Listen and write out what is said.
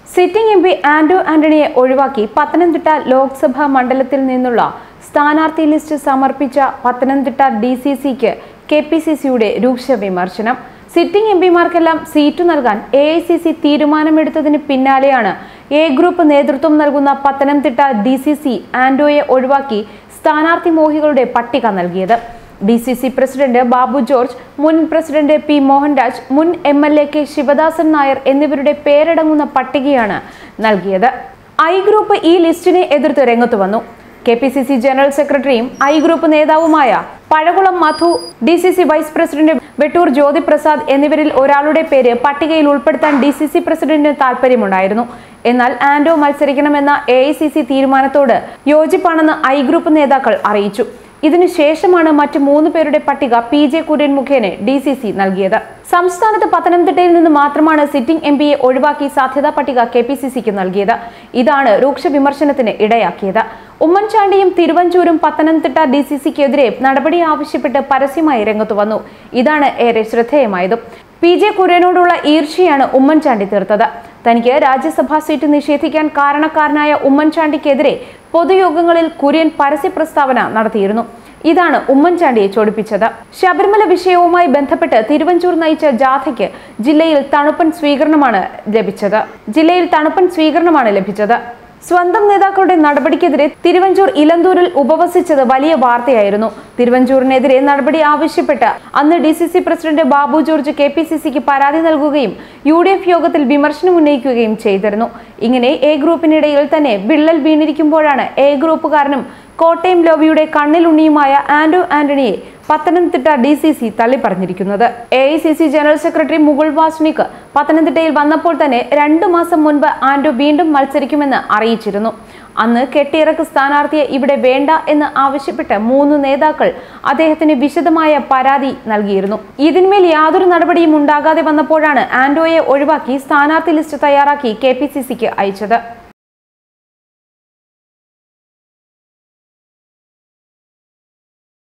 Sitting M P Anto ആന്റണിയെ ഒഴിവാക്കി പത്തനംതിട്ട ലോക്സഭാ മണ്ഡലത്തിൽ നിന്നുള്ള സ്ഥാനാർത്ഥി ലിസ്റ്റ് സമർപ്പിച്ച പത്തനംതിട്ട ഡി സി സിക്ക് കെ പി സി സിയുടെ രൂക്ഷ വിമർശനം. സിറ്റിംഗ് എം പിമാർക്കെല്ലാം സീറ്റു നൽകാൻ എ ഐ സി സി തീരുമാനമെടുത്തതിന് പിന്നാലെയാണ് എ ഗ്രൂപ്പ് നേതൃത്വം നൽകുന്ന പത്തനംതിട്ട ഡി സി സി ആൻഡോയെ ഒഴിവാക്കി സ്ഥാനാർത്ഥി മോഹികളുടെ പട്ടിക നൽകിയത്. D C C president Babu George മുൻ പ്രസിഡന്റ് പി മോഹൻരാജ് മുൻ M L A K Sivadasan Nair എന്നിവരുടെ പേരടങ്ങുന്ന പട്ടികയാണ് നൽകിയത്. ഐ ഗ്രൂപ്പ് ഈ ലിസ്റ്റിനെ എതിർത്ത് രംഗത്ത് വന്നു. K P C C general സെക്രട്ടറിയും ഐ ഗ്രൂപ്പ് നേതാവുമായ Pazhakulam Madhu D C C vice president Vettoor Jyothiprasad എന്നിവരിൽ ഒരാളുടെ പേര് പട്ടികയിൽ ഉൾപ്പെടുത്താൻ ഡി സി സി പ്രസിഡന്റിന് താല്പര്യമുണ്ടായിരുന്നു എന്നാൽ ആൻഡോ മത്സരിക്കണമെന്ന എ ഐ സി സി തീരുമാനത്തോട് യോജിപ്പാണെന്ന് ഐ ഗ്രൂപ്പ് നേതാക്കൾ അറിയിച്ചു. ഇതിനുശേഷമാണ് മറ്റ് മൂന്ന് പേരുടെ പട്ടിക പി ജെ കുര്യൻ മുഖേന ഡി സി സി നൽകിയത്. സംസ്ഥാനത്ത് പത്തനംതിട്ടയിൽ നിന്ന് മാത്രമാണ് സിറ്റിംഗ് എം പിയെ ഒഴിവാക്കി സാധ്യതാ പട്ടിക കെ പി സി സിക്ക് നൽകിയത്. ഇതാണ് രൂക്ഷ വിമർശനത്തിന് ഇടയാക്കിയത്. ഉമ്മൻചാണ്ടിയും തിരുവഞ്ചൂരും പത്തനംതിട്ട ഡി സി സിക്കെതിരെ നടപടി ആവശ്യപ്പെട്ട് പരസ്യമായി രംഗത്തു വന്നു. ഇതാണ് ഏറെ ശ്രദ്ധേയമായതും. പി ജെ കുര്യനോടുള്ള ഈർഷ്യയാണ് ഉമ്മൻചാണ്ടി തീർത്തത്. തനിക്ക് രാജ്യസഭാ സീറ്റ് നിഷേധിക്കാൻ കാരണക്കാരനായ ഉമ്മൻചാണ്ടിക്കെതിരെ പൊതുയോഗങ്ങളിൽ കുര്യൻ പരസ്യ പ്രസ്താവന നടത്തിയിരുന്നു. ഇതാണ് ഉമ്മൻചാണ്ടിയെ ചൊടിപ്പിച്ചത്. ശബരിമല വിഷയവുമായി ബന്ധപ്പെട്ട് തിരുവഞ്ചൂർ നയിച്ച ജാഥയ്ക്ക് ജില്ലയിൽ തണുപ്പൻ സ്വീകരണമാണ് ലഭിച്ചത്. ജില്ലയിൽ തണുപ്പൻ സ്വീകരണമാണ് ലഭിച്ചത്. സ്വന്തം നേതാക്കളുടെ നടപടിക്കെതിരെ തിരുവഞ്ചൂർ ഇലന്തൂരിൽ ഉപവസിച്ചത് വലിയ വാർത്തയായിരുന്നു. തിരുവഞ്ചൂരിനെതിരെ നടപടി ആവശ്യപ്പെട്ട് അന്ന് D C C president Babu George K P C സിക്ക് പരാതി നൽകുകയും യു ഡി എഫ് യോഗത്തിൽ വിമർശനം ഉന്നയിക്കുകയും ചെയ്തിരുന്നു. ഇങ്ങനെ എ ഗ്രൂപ്പിനിടയിൽ തന്നെ വിള്ളൽ വീണിരിക്കുമ്പോഴാണ് എ ഗ്രൂപ്പുകാരനും കോട്ടയം ലോബിയുടെ കണ്ണിലുണ്ണിയുമായ ആന്റോ ആന്റണിയെ Pathanamthitta D C C തള്ളിപ്പറഞ്ഞിരിക്കുന്നത്. A I C C general secretary Mukul Wasnik പത്തനംതിട്ടയിൽ വന്നപ്പോൾ തന്നെ രണ്ടു മാസം മുൻപ് ആന്റോ വീണ്ടും മത്സരിക്കുമെന്ന് അറിയിച്ചിരുന്നു. അന്ന് കെട്ടിയിറക്ക് സ്ഥാനാർത്ഥിയെ ഇവിടെ വേണ്ട എന്ന് ആവശ്യപ്പെട്ട് മൂന്ന് നേതാക്കൾ അദ്ദേഹത്തിന് വിശദമായ പരാതി നൽകിയിരുന്നു. ഇതിന്മേൽ യാതൊരു നടപടിയും ഉണ്ടാകാതെ വന്നപ്പോഴാണ് ആന്റോയെ ഒഴിവാക്കി സ്ഥാനാർത്ഥി ലിസ്റ്റ് തയ്യാറാക്കി കെ പി സി സിക്ക് അയച്ചത്.